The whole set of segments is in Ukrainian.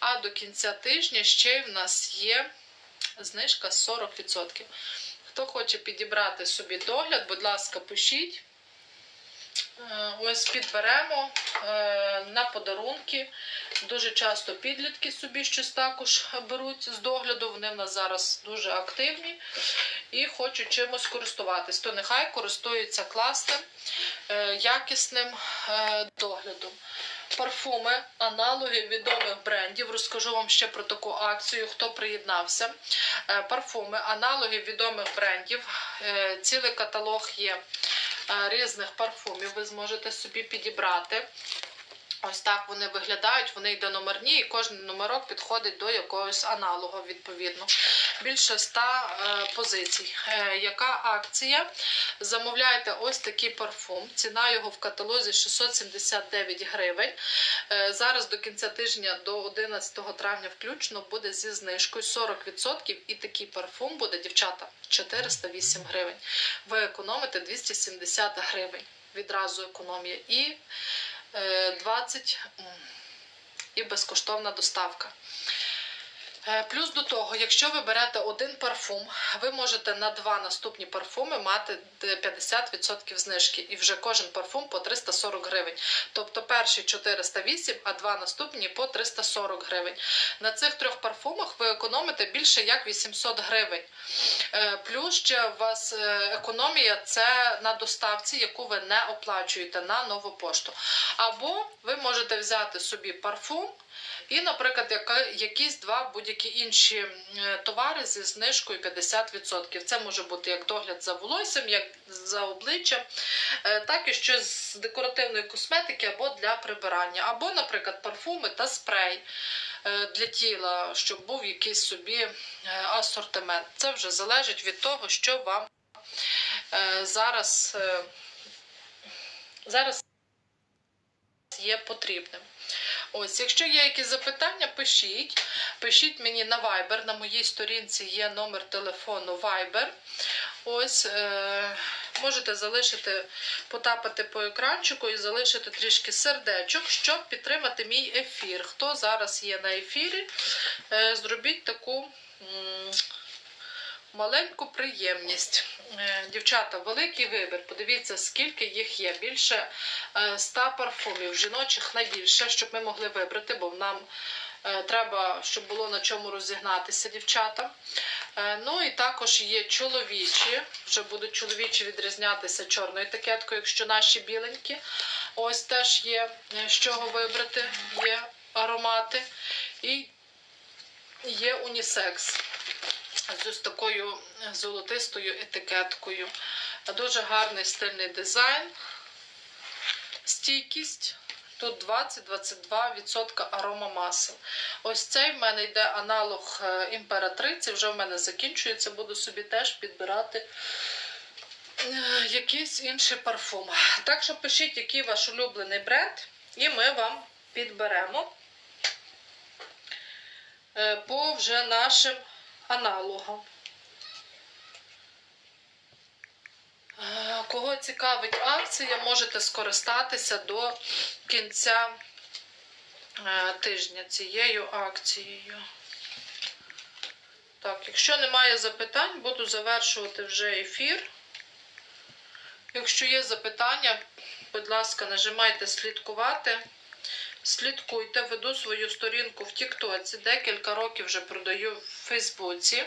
А до кінця тижня ще в нас є знижка 40%. Хто хоче підібрати собі догляд, будь ласка, пишіть. Е, Ось підберемо е, на подарунки. Дуже часто підлітки собі щось також беруть з догляду. Вони в нас зараз дуже активні і хочуть чимось користуватись. То нехай користуються класним, е, якісним доглядом. Парфуми, аналоги відомих брендів. Розкажу вам ще про таку акцію, хто приєднався. Е, Парфуми, аналоги відомих брендів. Е, Цілий каталог є е, різних парфумів. Ви зможете собі підібрати. Ось так вони виглядають, вони йде номерні, і кожен номерок підходить до якогось аналогу, відповідно. Більше ста е, позицій. Е, яка акція? Замовляйте ось такий парфум. Ціна його в каталозі 679 гривень. Е, зараз до кінця тижня, до 11 травня включно, буде зі знижкою 40%. І такий парфум буде, дівчата, 408 гривень. Ви економите 270 гривень. Відразу економія. І 20 і безкоштовна доставка. Е, Плюс до того, якщо ви берете один парфум, ви можете на два наступні парфуми мати 50% знижки. І вже кожен парфум по 340 гривень. Тобто перший 408, а два наступні по 340 гривень. На цих трьох парфумах ви економите більше як 800 гривень. Е, Плюс ще у вас е, економія це на доставці, яку ви не оплачуєте на нову пошту. Або ви можете взяти собі парфум. І, наприклад, якісь два будь-які інші е, товари зі знижкою 50%. Це може бути як догляд за волоссям, як за обличчям, е, так і щось з декоративної косметики або для прибирання, або, наприклад, парфуми та спрей е, для тіла, щоб був якийсь собі асортимент. Це вже залежить від того, що вам зараз, зараз є потрібним. Ось, якщо є якісь запитання, пишіть. Пишіть мені на Viber. На моїй сторінці є номер телефону Viber. Ось е, можете залишити, потапати по екранчику і залишити трішки сердечок, щоб підтримати мій ефір. Хто зараз є на ефірі, е, зробіть таку. Маленьку приємність. Е, Дівчата, великий вибір. Подивіться, скільки їх є. Більше е, 100 парфумів, жіночих найбільше, щоб ми могли вибрати, бо нам е, треба, щоб було на чому розігнатися, дівчата. Ну і також є чоловічі. Вже будуть чоловічі відрізнятися чорною етикеткою, якщо наші біленькі. Ось теж є з чого вибрати, є аромати. І є унісекс з ось такою золотистою етикеткою. Дуже гарний стильний дизайн, стійкість. Тут 20-22% аромамасел. Ось цей в мене йде аналог е, імператриці, вже в мене закінчується, буду собі теж підбирати е, якийсь інший парфум. Так що пишіть, який ваш улюблений бренд, і ми вам підберемо е, по вже нашим аналогам. Е, Кого цікавить акція, можете скористатися до кінця е, тижня цією акцією. Так, якщо немає запитань, буду завершувати вже ефір. Якщо є запитання, будь ласка, нажимайте слідкувати. Слідкуйте, веду свою сторінку в Тіктоці. Декілька років вже продаю в Фейсбуці.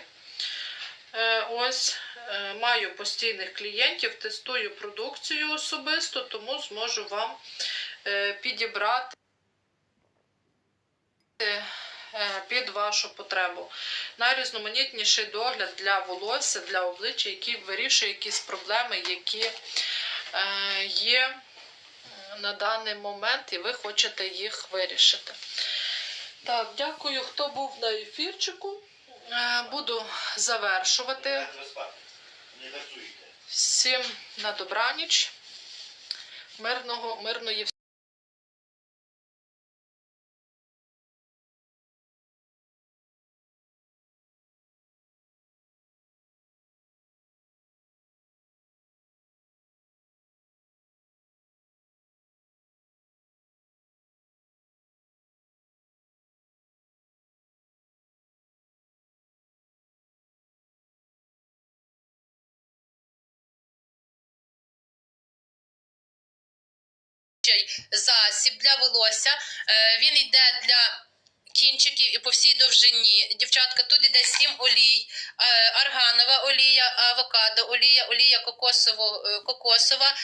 Е, Ось е, маю постійних клієнтів, тестую продукцію особисто, тому зможу вам е, підібрати під вашу потребу. Найрізноманітніший догляд для волосся, для обличчя, який вирішує якісь проблеми, які є на даний момент, і ви хочете їх вирішити. Так, дякую, хто був на ефірчику. Е, Буду завершувати. Всім на добраніч. Мирного, мирної кращий засіб для волосся. Е, Він йде для кінчиків і по всій довжині. Дівчатка, тут іде 7 олій, е, арганова олія, авокадо, олія, олія кокосово, е, кокосова,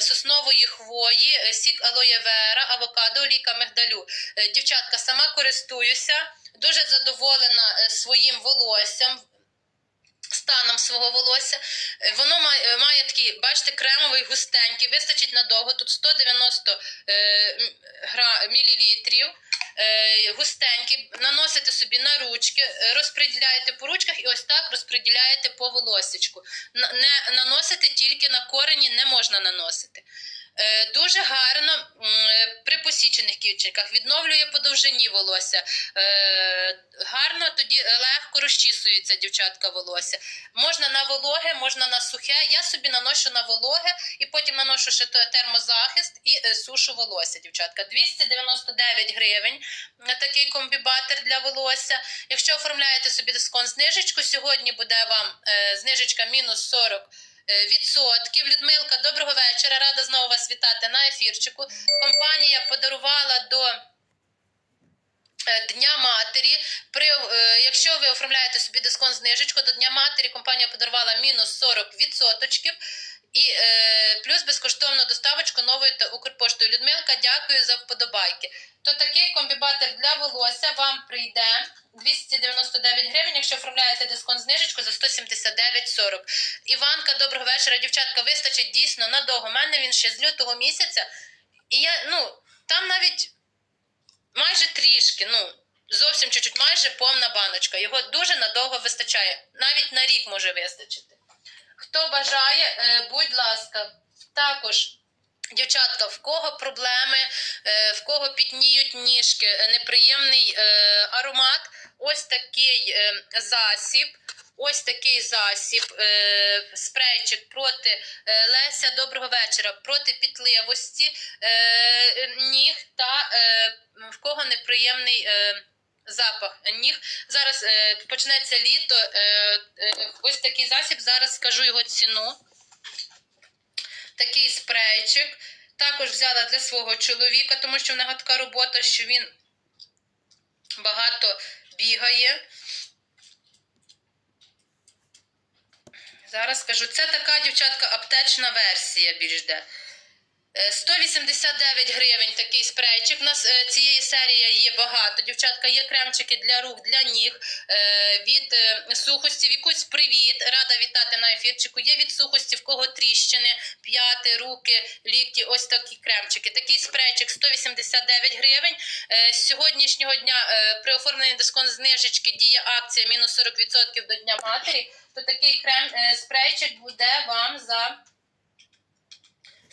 соснової хвої, сік алоє вера, авокадо, олійка мигдалю. Дівчатка, сама користуюся, дуже задоволена своїм волоссям. Станом свого волосся. Е, Воно має, має такий, бачите, кремовий густенький, вистачить надовго. Тут 190 е, гра, мілілітрів. Е, густенький, наносите собі на ручки, е, розподіляєте по ручках і ось так розподіляєте по волосечку. Не наносите тільки на корені, не можна наносити. Е, Дуже гарно е, при посічених кінчиках відновлює по довжині волосся. Е, Гарно тоді легко розчісується дівчатка волосся. Можна на вологе, можна на сухе. Я собі наношу на вологе і потім наношу ще термозахист і сушу волосся, дівчатка. 299 гривень такий комбібатер для волосся. Якщо оформляєте собі дисконт знижечку, сьогодні буде вам знижечка мінус 40 е, відсотків. Людмилка, доброго вечора. Рада знову вас вітати на ефірчику. Компанія подарувала до е, Дня матері. При, е, якщо ви оформляєте собі дисконт знижечку до Дня матері, компанія подарувала мінус 40 відсоточків. І е, плюс безкоштовну доставочку новою та Укрпоштою. Людмилка, дякую за вподобайки. То такий комбібатор для волосся вам прийде 299 гривень, якщо оформляєте дисконт знижечку за 179,40. Іванка, доброго вечора. Дівчатка, вистачить дійсно надовго. У мене він ще з лютого місяця. І я, ну, там навіть майже трішки, ну, зовсім чуть-чуть, майже повна баночка. Його дуже надовго вистачає. Навіть на рік може вистачити. Хто бажає, е, будь ласка, також. Дівчатка, в кого проблеми, е, в кого пітніють ніжки, е, неприємний аромат, ось такий засіб. Ось такий засіб, спрейчик проти Леся. Доброго вечора, проти пітливості ніг та в кого неприємний запах ніг. Зараз е, почнеться літо. Е, е, ось такий засіб. Зараз скажу його ціну. Такий спрейчик. Також взяла для свого чоловіка, тому що в нього така робота, що він багато бігає. Зараз скажу, це така дівчатка аптечна версія більш де. Е, 189 гривень такий спрейчик. У нас е, цієї серії є багато. Дівчатка, є кремчики для рук, для ніг, е, від е, сухості. Вікусь привіт. Рада вітати на ефірчику. Є від сухості, в кого тріщини, п'яти, руки, лікті. Ось такі кремчики. Такий спрейчик 189 гривень. Е, З сьогоднішнього дня е, при оформленні дисконт знижечки діє акція мінус 40% до Дня матері. То такий крем е, спрейчик буде вам за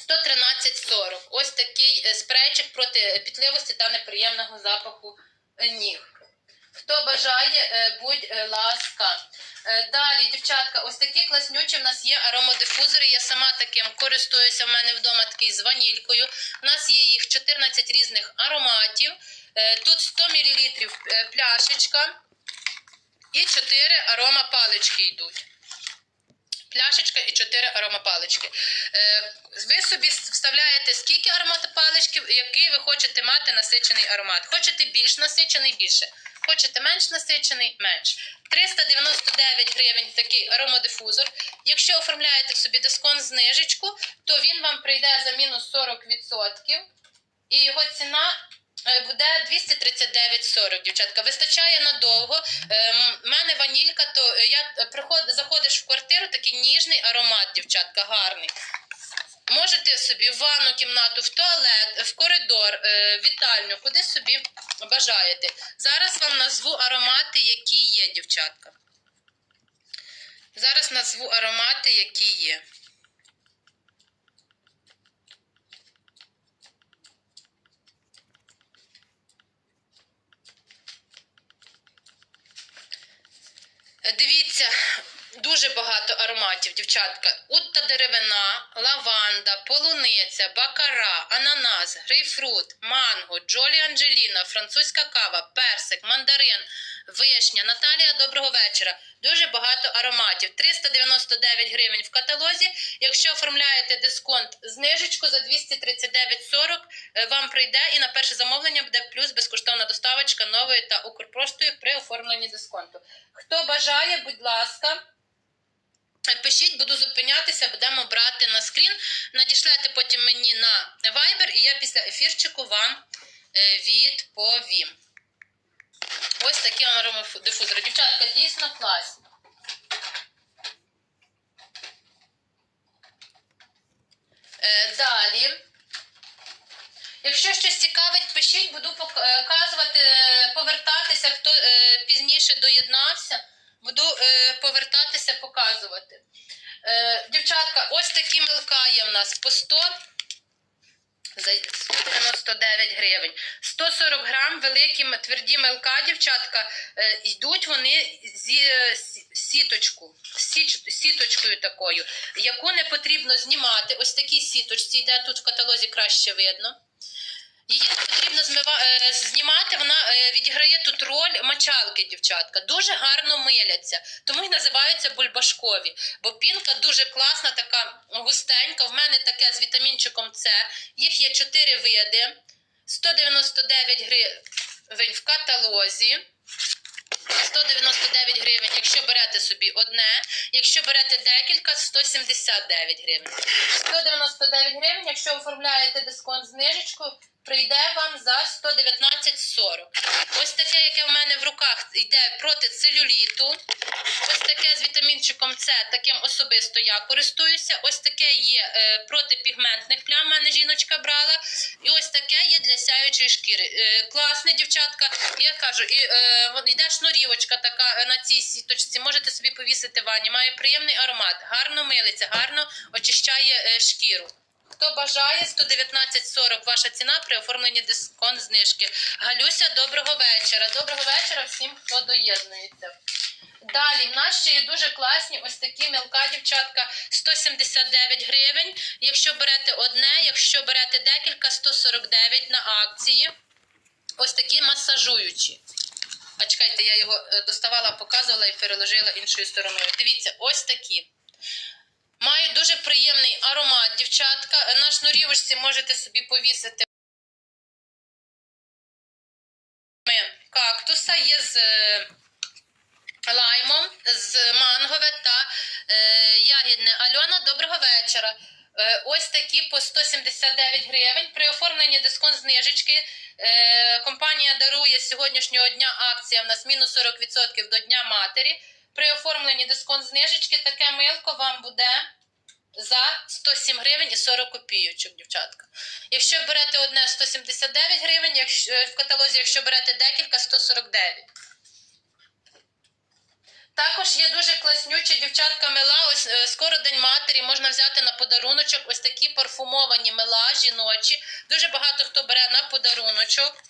113,40. Ось такий е, спрейчик проти пітливості та неприємного запаху е, ніг. Хто бажає, е, будь е, ласка. Е, Далі, дівчатка, ось такі класнючі в нас є аромодифузори. Я сама таким користуюся. В мене вдома такий з ванількою. У нас є їх 14 різних ароматів. Е, Тут 100 мл пляшечка і 4 аромапалички йдуть. Пляшечка і 4 аромапалички. Е, ви собі вставляєте скільки аромапаличків, який ви хочете мати насичений аромат. Хочете більш насичений більше. Хочете менш насичений менш. 399 гривень такий аромадифузор. Якщо оформляєте собі дисконт знижечку, то він вам прийде за мінус 40%. І його ціна буде 239,40, дівчатка. Вистачає надовго. Ем, В мене ванілька, то я е, приход, заходиш в квартиру, такий ніжний аромат, дівчатка, гарний. Можете собі в ванну кімнату, в туалет, в коридор, е, в вітальню, куди собі бажаєте. Зараз вам назву аромати, які є, дівчатка. Зараз назву аромати, які є. Дивіться, дуже багато ароматів, дівчатка. Утта деревина, лаванда, полуниця, бакара, ананас, грейпфрут, манго, джолі анджеліна, французька кава, персик, мандарин, вишня. Наталія, доброго вечора. Дуже багато ароматів. 399 гривень в каталозі. Якщо оформляєте дисконт знижечку за 239,40, е, вам прийде і на перше замовлення буде плюс безкоштовна доставочка нової та Укрпоштою при оформленні дисконту. Хто бажає, будь ласка. Пишіть, буду зупинятися, будемо брати на скрін. Надішлете потім мені на Viber, і я після ефірчику вам е, відповім. Ось такі аромадифузори. Дівчатка, дійсно класні. Е, Далі. Якщо щось цікавить, пишіть, буду показувати, е, повертатися, хто е, пізніше доєднався, буду е, повертатися, показувати. Е, Дівчатка, ось такі мелка є в нас по 100 за 199 гривень. 140 грам великі тверді мелка, дівчатка, е, йдуть вони зі е, сіточку, січ- сіточкою такою, яку не потрібно знімати. Ось такі сіточці йде тут в каталозі краще видно. Її потрібно змива... е, знімати, вона е, відіграє тут роль мочалки, дівчатка. Дуже гарно миляться, тому й називаються бульбашкові. Бо пінка дуже класна, така густенька. В мене таке з вітамінчиком С. Їх є 4 види. 199 гривень в каталозі. 199 гривень, якщо берете собі одне, якщо берете декілька, 179 гривень. 199 гривень, якщо оформляєте дисконт знижечку, прийде вам за 119,40. Ось таке, яке в мене в руках йде проти целюліту. Ось таке з вітамінчиком С, таким особисто я користуюся. Ось таке є е, проти пігментних плям, мене жіночка брала. І ось таке є для сяючої шкіри. Е, класне, дівчатка. Я кажу, і е, йде шнурівочка така е, на цій сіточці. Можете собі повісити в ванні. Має приємний аромат, гарно милиться, гарно очищає е, шкіру. Хто бажає 119,40 ваша ціна при оформленні дисконт знижки. Галюся, доброго вечора. Доброго вечора всім, хто доєднується. Далі в нас ще є дуже класні ось такі мілка дівчатка 179 гривень. Якщо берете одне, якщо берете декілька, 149 на акції. Ось такі масажуючі. А чекайте, я його е, доставала, показувала і переложила іншою стороною. Дивіться, ось такі. Мають дуже приємний аромат, дівчатка. Е, На шнурівочці можете собі повісити кактуса, є з е, лаймом, з мангове та е, ягідне. Альона, доброго вечора. Ось такі по 179 гривень. При оформленні дисконт знижечки компанія дарує сьогоднішнього дня акція в нас мінус 40% до Дня матері. При оформленні дисконт знижечки таке милко вам буде за 107 гривень і 40 копійочок, дівчатка. Якщо берете одне 179 гривень, якщо, е, в каталозі, якщо берете декілька 149. Також є дуже класнючі дівчатка мила. Ось е, скоро День матері можна взяти на подаруночок. Ось такі парфумовані мила жіночі. Дуже багато хто бере на подаруночок.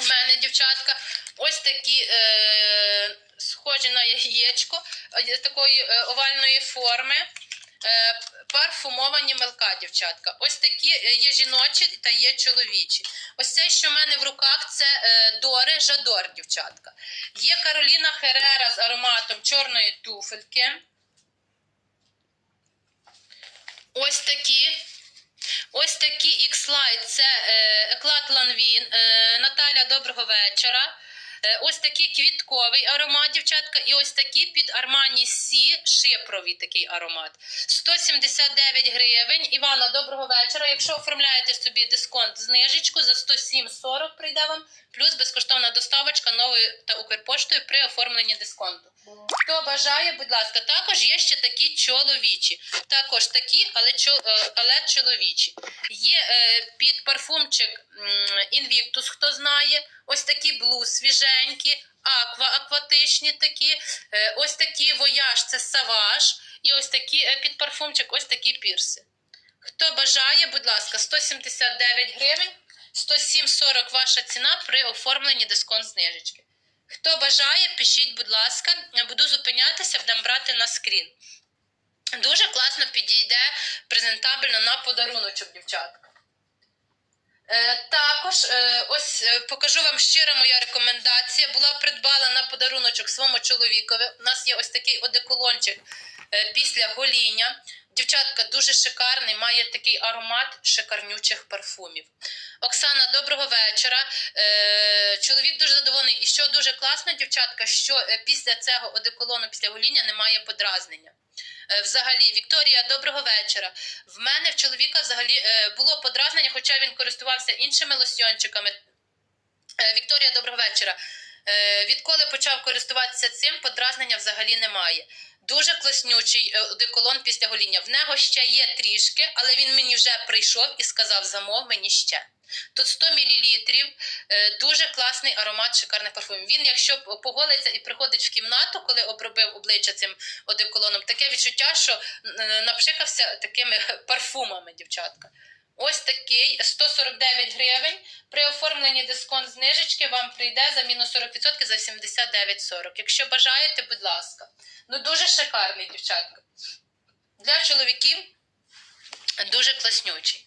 У мене дівчатка. Ось такі е, схожі на яєчко е, такої е, овальної форми. Е, парфумовані мелка, дівчатка. Ось такі е, є жіночі та є чоловічі. Ось це, що в мене в руках, це е, Доре Жадор, дівчатка. Є Кароліна Херера з ароматом чорної туфельки. Ось такі. Ось такі X-Light, це е, Еклат Ланвін. Е, Наталя, доброго вечора. Е, ось такий квітковий аромат, дівчатка, і ось такі під Armani Сі шипровий такий аромат. 179 гривень. Івана, доброго вечора. Якщо оформляєте собі дисконт знижечку за 107,40 прийде вам, плюс безкоштовна доставочка новою та Укрпоштою при оформленні дисконту. Хто бажає, будь ласка, також є ще такі чоловічі. Також такі, але, е, але чоловічі. Є е, під парфумчик Invictus, хто знає. Ось такі блу свіженькі, аква, акватичні такі. Е, ось такі вояж, це саваж. І ось такі е, під парфумчик, ось такі пірси. Хто бажає, будь ласка, 179 гривень, 107,40 ваша ціна при оформленні дисконт знижечки. Хто бажає, пишіть, будь ласка, буду зупинятися, будемо брати на скрін. Дуже класно підійде презентабельно на подаруночок, дівчатка. Е, Також е, ось е, покажу вам щира моя рекомендація. Була придбала на подаруночок своєму чоловікові. У нас є ось такий одеколончик після гоління. Дівчатка дуже шикарний, має такий аромат шикарнючих парфумів. Оксана, доброго вечора. Е, чоловік дуже задоволений. І що дуже класно, дівчатка, що е, після цього одеколону, після гоління немає подразнення. Е, Взагалі, Вікторія, доброго вечора. В мене в чоловіка взагалі було подразнення, хоча він користувався іншими лосьйончиками. Вікторія, доброго вечора. Відколи почав користуватися цим, подразнення взагалі немає. Дуже класнючий е, одеколон після гоління. В нього ще є трішки, але він мені вже прийшов і сказав: замов мені ще. Тут 100 мл, е, дуже класний аромат шикарних парфумів. Він, якщо поголиться і приходить в кімнату, коли обробив обличчя цим одеколоном, таке відчуття, що е, напшикався такими парфумами, дівчатка. Ось такий 149 гривень. При оформленні дисконт знижечки вам прийде за мінус 40% за 79,40. Якщо бажаєте, будь ласка. Ну дуже шикарний, дівчатка. Для чоловіків дуже класнючий.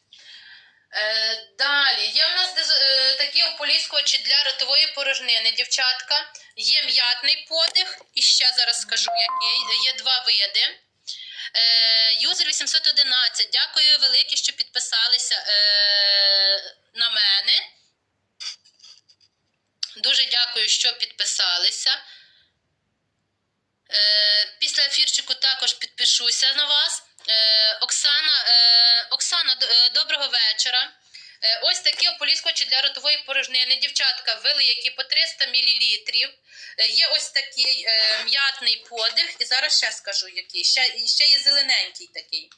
Е, далі, є в нас е, такі ополіскувачі для ротової порожнини, дівчатка. Є м'ятний подих, і ще зараз скажу який. Є два види. Е, Юзер 811, дякую велике, що підписалися е, на мене. Дуже дякую, що підписалися. Е, після ефірчику також підпишуся на вас. Оксана, Оксана, доброго вечора. Е, ось такі ополіскувачі для ротової порожнини. Дівчатка великі по 300 мл. Є ось такий е, м'ятний подих, і зараз ще скажу який. Ще, ще є зелененький такий.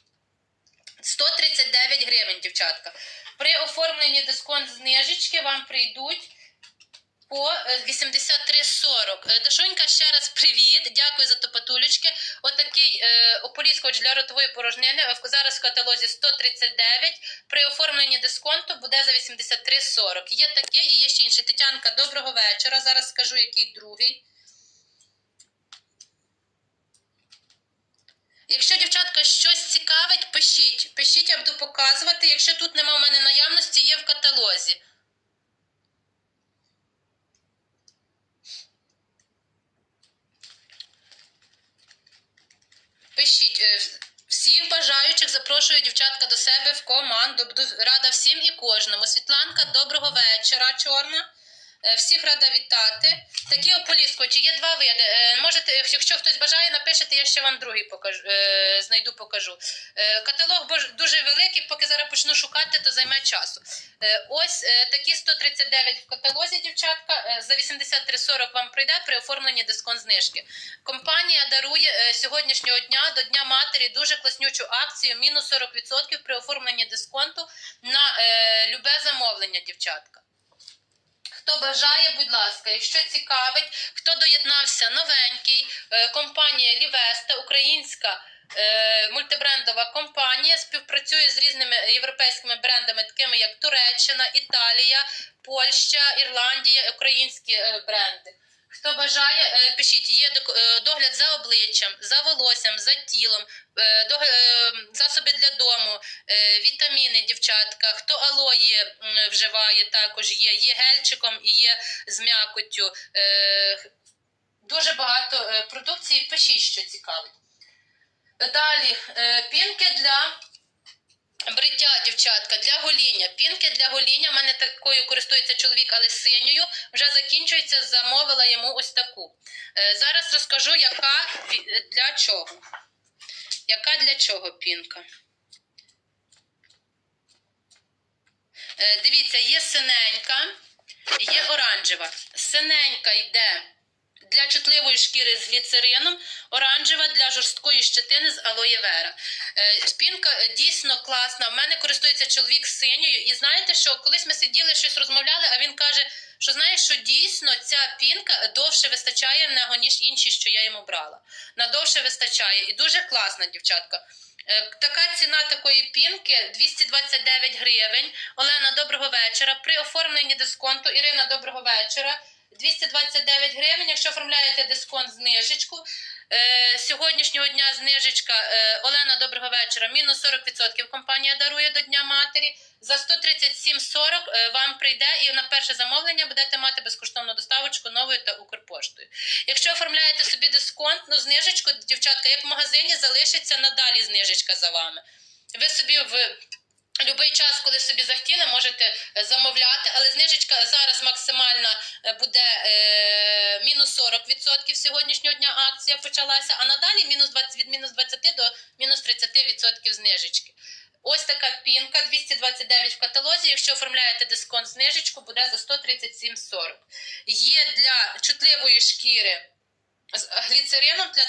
139 гривень, дівчатка. При оформленні дисконт знижечки вам прийдуть е, 83,40. Е, Дашунька, ще раз привіт. Дякую за топатулечки. Отакий е, ополіскувач для ротової порожнини. е, Зараз в каталозі 139. При оформленні дисконту буде за 83,40. Є таке і є ще інше. Тетянка, доброго вечора. Зараз скажу, який другий. Якщо дівчатка щось цікавить, пишіть. Пишіть, я буду показувати. Якщо тут нема в мене наявності, є в каталозі. Пишіть. Е, Всіх бажаючих запрошую дівчатка до себе в команду. Буду рада всім і кожному. Світланка, доброго вечора, чорна. Е, Всіх рада вітати. Такі ополіскувачі, є два види. Е, Можете, якщо хтось бажає, напишете, я ще вам другий покажу, е, знайду, покажу. Каталог дуже великий, поки зараз почну шукати, то займе часу. Ось такі 139 в каталозі, дівчатка. За 83,40 вам прийде при оформленні дисконт знижки. Компанія дарує сьогоднішнього дня до Дня матері дуже класнючу акцію мінус 40% при оформленні дисконту на любе замовлення, дівчатка. Хто бажає, будь ласка, якщо цікавить, хто доєднався новенький, е, компанія Лівеста, українська е, мультибрендова компанія, співпрацює з різними європейськими брендами, такими як Туреччина, Італія, Польща, Ірландія, українські е, бренди. Хто бажає, е, пишіть, є е, догляд за обличчям, за волоссям, за тілом, е, засоби для дому, вітаміни, дівчатка. Хто алої вживає, також є. Є гельчиком і є з м'якоттю. Дуже багато продукції. Пишіть, що цікавить. Далі пінки для Бриття, дівчатка, для гоління. Пінки для гоління. У мене такою користується чоловік, але синьою. Вже закінчується, замовила йому ось таку. Е, зараз розкажу, яка для чого. Яка для чого пінка? Е, дивіться, є синенька, є оранжева. Синенька йде для чутливої шкіри з гліцерином, оранжева для жорсткої щетини з алоє вера. Е, е, дійсно класна. В мене користується чоловік синьою. І знаєте, що колись ми сиділи, щось розмовляли, а він каже, що знаєш, що дійсно ця пінка довше вистачає в нього, ніж інші, що я йому брала. Надовше вистачає. І дуже класна, дівчатка. Е, Така ціна такої пінки 229 гривень. Олена, доброго вечора. При оформленні дисконту Ірина, доброго вечора. 229 гривень. Якщо оформляєте дисконт знижечку, Е, сьогоднішнього дня знижечка е, Олена, доброго вечора. Мінус 40% компанія дарує до Дня матері. За 137,40 е, вам прийде і на перше замовлення будете мати безкоштовну доставочку новою та Укрпоштою. Якщо оформляєте собі дисконт, ну знижечку, дівчатка, як в магазині, залишиться надалі знижечка за вами. Ви собі в будь-який час, коли собі захотіли, можете е, замовляти, але знижечка зараз максимальна е, буде е, мінус 40% сьогоднішнього дня акція почалася, а надалі мінус 20, від мінус 20 до мінус 30% знижечки. Ось така пінка 229 в каталозі. Якщо оформляєте дисконт знижечку, буде за 137,40. Є для чутливої шкіри з гліцерином для,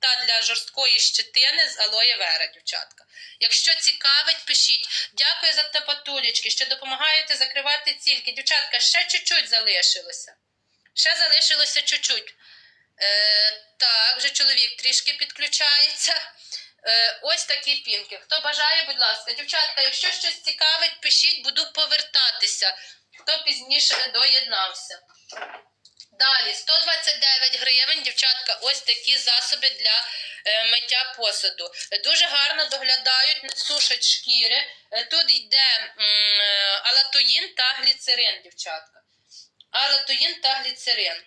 та для жорсткої щетини з алоє вера, дівчатка. Якщо цікавить, пишіть. Дякую за тапатулечки, що допомагаєте закривати цільки. Дівчатка, ще чуть-чуть залишилося. Ще залишилося чуть-чуть. Е, так, вже чоловік трішки підключається. Е, ось такі пінки. Хто бажає, будь ласка, дівчатка, якщо щось цікавить, пишіть, буду повертатися. Хто пізніше доєднався. Далі 129 гривень, дівчатка, ось такі засоби для е, миття посуду. Дуже гарно доглядають, не сушать шкіри. Е, тут йде е, алатоїн та гліцерин, дівчатка. Алатоїн та гліцерин.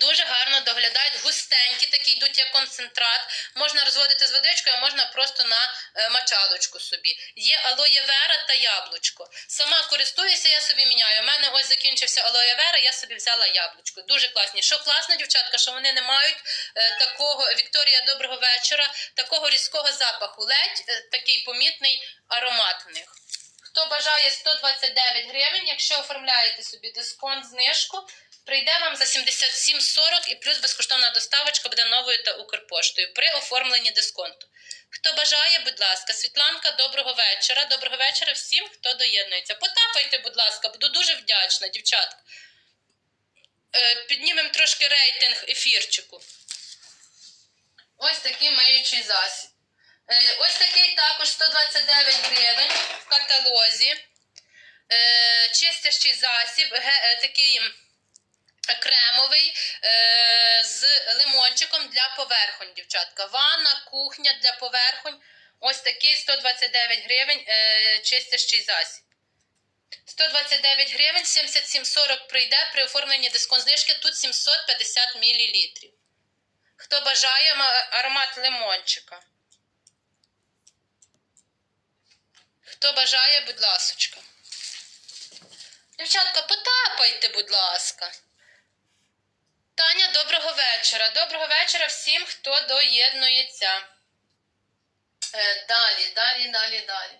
Дуже гарно доглядають, густенькі, такі йдуть як концентрат. Можна розводити з водичкою, а можна просто на е, мочалочку собі. Є алоє вера та яблучко. Сама користуюся, я собі міняю. У мене ось закінчився алоє вера, я собі взяла яблучко. Дуже класні. Що класно, дівчатка, що вони не мають е, такого Вікторія, доброго вечора, такого різкого запаху. Ледь е, такий помітний аромат в них. Хто бажає 129 гривень, якщо оформляєте собі дисконт, знижку, прийде вам за 77,40 і плюс безкоштовна доставочка буде новою та Укрпоштою при оформленні дисконту. Хто бажає, будь ласка, Світланка, доброго вечора. Доброго вечора всім, хто доєднується. Потапайте, будь ласка, буду дуже вдячна, дівчатка. Е, піднімемо трошки рейтинг ефірчику. Ось такий миючий засіб. Е, Ось такий також 129 гривень в каталозі. Е, Чистящий засіб, такий кремовий е, з лимончиком для поверхонь, дівчатка. Ванна, кухня для поверхонь. Ось такий 129 гривень е, чистящий засіб. 129 гривень, 77,40 прийде при оформленні дисконт знижки. Тут 750 мл. Хто бажає аромат лимончика? Хто бажає, будь ласочка. Дівчатка, потапайте, будь ласка. Таня, доброго вечора. Доброго вечора всім, хто доєднується. Е, далі, далі, далі, далі.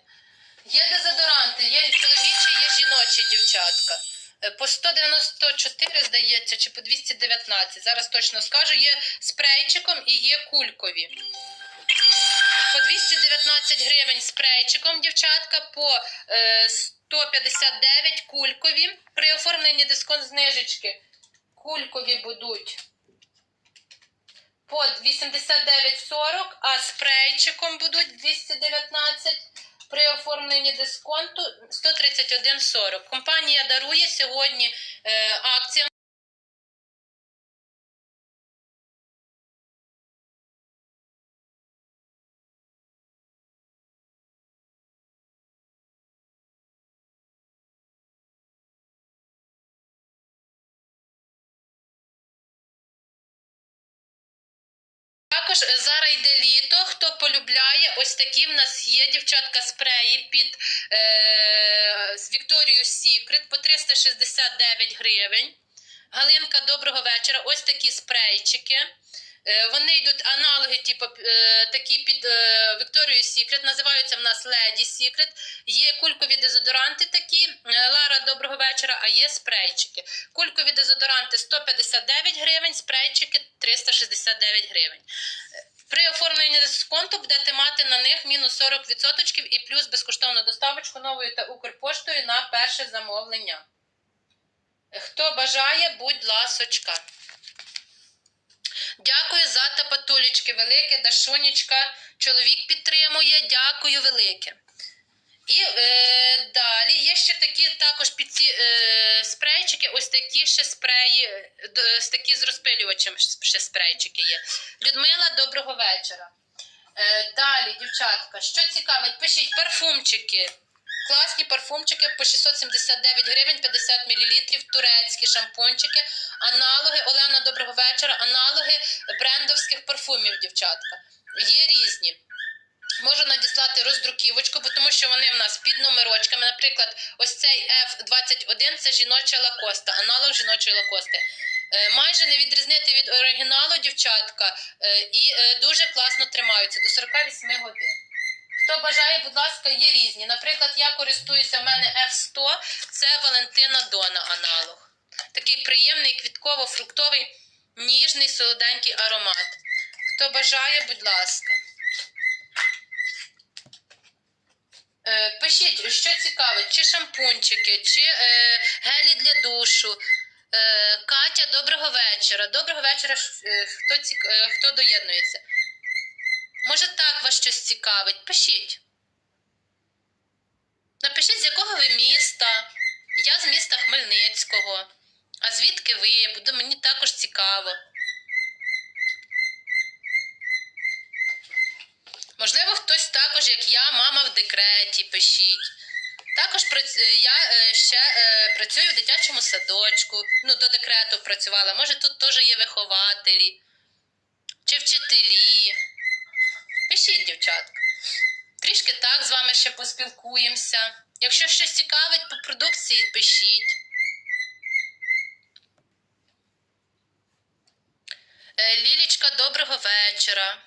Є дезодоранти, є чоловічі, є жіночі дівчатка. Е, По 194, здається, чи по 219. Зараз точно скажу. Є спрейчиком і є кулькові. По 219 гривень спрейчиком, дівчатка, по е, 159 кулькові. При оформленні дисконт знижечки кулькові будуть по 89,40, а спрейчиком будуть 219. При оформленні дисконту 131,40. Компанія дарує сьогодні е, акція. Також зараз йде літо. Хто полюбляє, ось такі в нас є дівчатка спреї під е, з Вікторією Сікрет по 369 гривень. Галинка, доброго вечора. Ось такі спрейчики. Е, Вони йдуть аналоги, типу, е, такі під е, Victoria's Secret, називаються в нас Lady Secret. Є кулькові дезодоранти такі. Е, Лара, доброго вечора, а є спрейчики. Кулькові дезодоранти 159 гривень, спрейчики 369 гривень. Е, При оформленні дисконту будете мати на них мінус 40% і плюс безкоштовну доставочку новою та Укрпоштою на перше замовлення. Е, Хто бажає, будь ласочка. Дякую за тапатулечки велике, Дашунечка. Чоловік підтримує. Дякую велике. І е, далі є ще такі також під ці е, спрейчики, ось такі ще спреї, е, такі з розпилювачем ще спрейчики є. Людмила, доброго вечора. Е, далі, дівчатка, що цікавить, пишіть парфумчики. Класні парфумчики по 679 гривень, 50 мл, турецькі шампунчики, аналоги, Олена, доброго вечора, аналоги брендовських парфумів, дівчатка. Є різні. Можу надіслати роздруківочку, бо тому що вони в нас під номерочками. Наприклад, ось цей F21 це жіноча лакоста, аналог жіночої лакости. Е, Майже не відрізнити від оригіналу, дівчатка, е, і е, дуже класно тримаються до 48 годин. Хто бажає, будь ласка, є різні. Наприклад, я користуюся, в мене F100, це Валентина Дона аналог. Такий приємний квітково-фруктовий, ніжний, солоденький аромат. Хто бажає, будь ласка. Е, Пишіть, що цікавить, чи шампунчики, чи е, гелі для душу. Е, Катя, доброго вечора. Доброго вечора. е, Хто, цік... е, хто доєднується? Може, так вас щось цікавить? Пишіть. Напишіть, з якого ви міста. Я з міста Хмельницького. А звідки ви? Буде мені також цікаво. Можливо, хтось також, як я, мама в декреті, пишіть. Також я е, ще е, працюю в дитячому садочку. Ну, до декрету працювала. Може, тут теж є вихователі чи вчителі. Пишіть, дівчатка. Трішки так з вами ще поспілкуємося. Якщо щось цікавить по продукції, пишіть. Е, Лілічка, доброго вечора.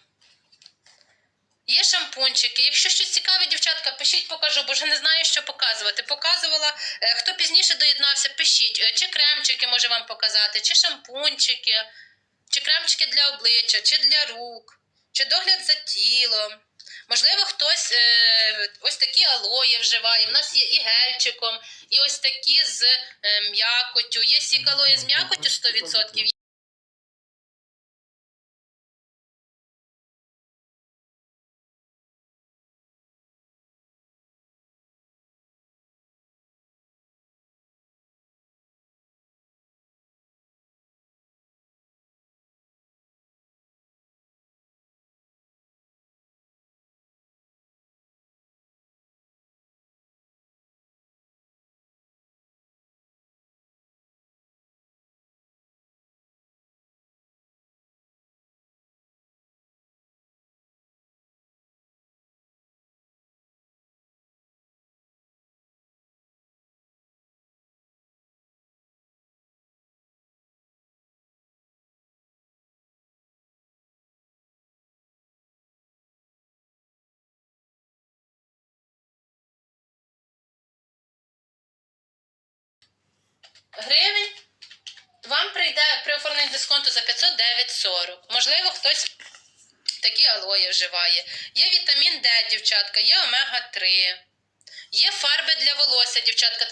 Є шампунчики. Якщо щось цікаве, дівчатка, пишіть, покажу, бо вже не знаю, що показувати. Показувала. Е, Хто пізніше доєднався, пишіть, Е, чи кремчики може вам показати, чи шампунчики, чи кремчики для обличчя, чи для рук, чи догляд за тілом. Можливо, хтось е, ось такі алої вживає. У нас є і гельчиком, і ось такі з е, м'якотю. Є сік алої з м'якотю 100%. Гривень вам прийде при оформленні дисконту за 509,40. Можливо, хтось такі алої вживає. Є вітамін Д, дівчатка, є омега-3. Є фарби для волосся, дівчатка.